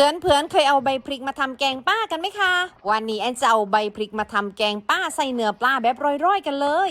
พื่อนเพื่อนๆเคยเอาใบพริกมาทำแกงป้ากันไหมคะ วันนี้แอนจะเอาใบพริกมาทำแกงป้าใส่เนื้อปลาแบบร่อยๆกันเลย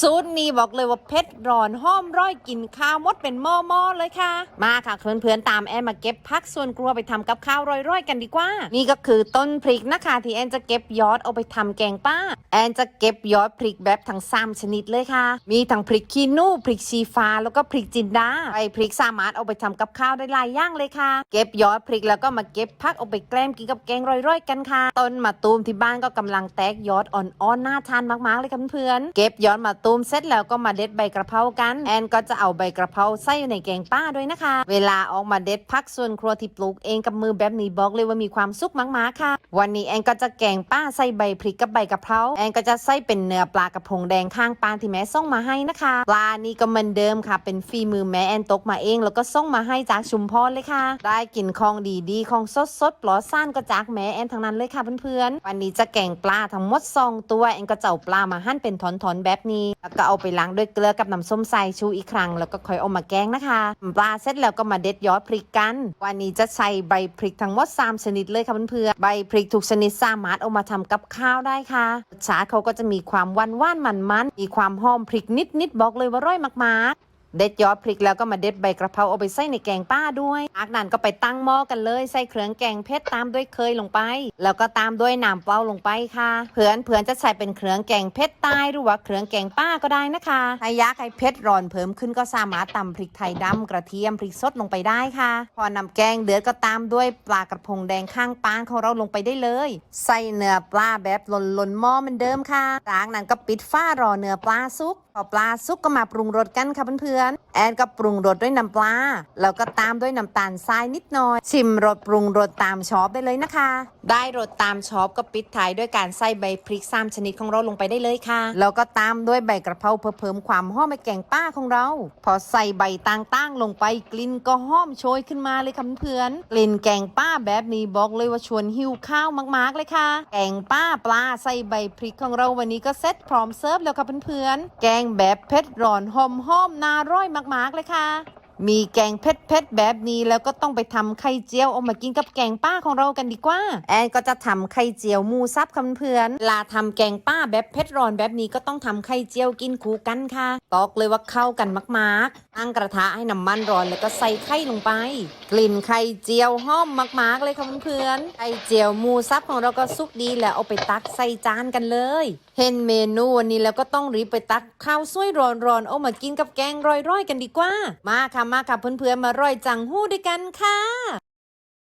สูตรนี้บอกเลยว่าเผ็ดร้อนห้อมร่อยกินข้าวมดเป็นหม้อๆเลยค่ะ มาค่ะเพื่อนๆตามแอนมาเก็บพักส่วนครัวไปทำกับข้าวร่อยๆกันดีกว่า นี่ก็คือต้นพริกนะคะที่แอนจะเก็บยอดเอาไปทำแกงป้า แอนจะเก็บยอดพริกแบบทั้งสามชนิดเลยค่ะ มีทั้งพริกขี้นูพริกชีฟ้าแล้วก็พริกจินดาใบพริกสามารถเอาไปทำกับข้าวได้หลายอย่างเลยค่ะ เก็บยอดพริกแล้วก็มาเก็บพักเอาไปแกล้มกินกับแกงร่อยๆกันค่ะ ต้นมะตูมที่บ้านก็กำลังแตกยอดอ่อนๆน่าทานมากๆเลยค่ะเพื่อนเก็บยอดมะตูมเสร็จแล้วก็มาเด็ดใบกระเพรากัน แอนก็จะเอาใบกระเพราใส่อยู่ในแกงป้าด้วยนะคะ เวลาออกมาเด็ดพักส่วนครัวที่ปลูกเองกับมือแบบนี้บอกเลยว่ามีความสุขมากๆค่ะ วันนี้แอนก็จะแกงป้าใส่ใบพริกกับใบกระเพราแอนก็จะใส่เป็นเนื้อปลากระพงแดงข้างปานที่แม่ส่งมาให้นะคะปลานี่ก็เหมือนเดิมค่ะ เป็นฝีมือแม่แอนตกมาเอง แล้วก็ส่งมาให้จากชุมพรเลยค่ะ ได้กินของดีๆของซองสดๆปลอดซ่านก็จากแม่แอนทั้งนั้นเลยค่ะเพื่อนๆ วันนี้จะแกงปลาทั้งหมดสองตัวแอนก็จะเอาปลามาหั่นเป็นท่อนๆแบบนี้ แล้วก็เอาไปล้างด้วยเกลือกับน้ำส้มสายชูอีกครั้ง แล้วก็ค่อยเอามาแกงนะคะปลาเสร็จแล้วก็มาเด็ดยอดพริกกัน วันนี้จะใส่ใบพริกทั้งหมด 3 ชนิดเลยค่ะเพื่อนๆ ใบพริกทุกชนิดสามารถเอามาทำกับข้าวได้ค่ะชาเขาก็จะมีความหวานหวานมันมันๆมีความหอมพริกนิดๆบอกเลยว่าร่อยมากๆ เด็ดยอดพริกแล้วก็มาเด็ดใบกระเพราเอาไปใส่ในแกงป้าด้วยจากนันก็ไปตั้งหม้อกันเลยใส่เครื่องแกงเผ็ดตามด้วยเคยลงไป แล้วก็ตามด้วยน้ำเปล่าลงไปค่ะเพื่อนเพื่อนจะใส่เป็นเครื่องแกงเผ็ดใต้หรือว่าเครื่องแกงป้าก็ได้นะคะถ้าอยากให้เผ็ดร้อนเพิ่มขึ้นก็สามารถตำพริกไทยดำกระเทียมพริกสดลงไปได้ค่ะ พอนำแกงเดือดก็ตามด้วยปลากระพงแดงข้างปานของเราลงไปได้เลย ใส่เนื้อปลาแบบหล่นๆหม้อเหมือนเดิมค่ะจากนั้นก็ปิดฝ้ารอเนื้อปลาสุกพอปลาสุกก็มาปรุงรสกันค่ะเพื่อนๆแอนก็ปรุงรสด้วยน้ำปลา แล้วก็ตามด้วยน้ำตาลทรายนิดหน่อย ชิมรสปรุงรสตามชอบได้เลยนะคะ ได้รสตามชอบก็ปิดท้ายด้วยการใส่ใบพริกสามชนิดของเราลงไปได้เลยค่ะ แล้วก็ตามด้วยใบกระเพราเพื่อเพิ่มความหอมในแกงป้าของเรา พอใส่ใบต่างๆลงไปกลิ่นก็หอมโชยขึ้นมาเลยค่ะเพื่อนกลิ่นแกงป้าแบบนี้บอกเลยว่าชวนหิวข้าวมากๆเลยค่ะ แกงป้าปลาใส่ใบพริกของเราวันนี้ก็เสร็จพร้อมเสิร์ฟแล้วค่ะเพื่อนๆแกงแบบเผ็ดร้อนหอมหอมๆน่าร่อยมาก ๆ เลยค่ะ มีแกงเผ็ดๆแบบนี้แล้วก็ต้องไปทำไข่เจียวเอามากินกับแกงป้าของเรากันดีกว่า แอนก็จะทำไข่เจียวหมูซับคำเพื่อนลาทำแกงป้าแบบเผ็ดร้อนแบบนี้ก็ต้องทำไข่เจียวกินคู่กันค่ะบอกเลยว่าเข้ากันมากๆ ตั้งกระทะให้น้ำมันร้อนแล้วก็ใส่ไข่ลงไป กลิ่นไข่เจียวหอมมากๆเลยค่ะเพื่อนไข่เจียวหมูซับของเราก็สุกดีแล้วเอาไปตักใส่จานกันเลย เห็นเมนูวันนี้แล้วก็ต้องรีบไปตักข้าวสวยร้อนๆเอามากินกับแกงร่อยๆกันดีกว่า มาค่ะมาค่ะเพื่อนๆมาร่อยจังหู้ด้วยกันค่ะ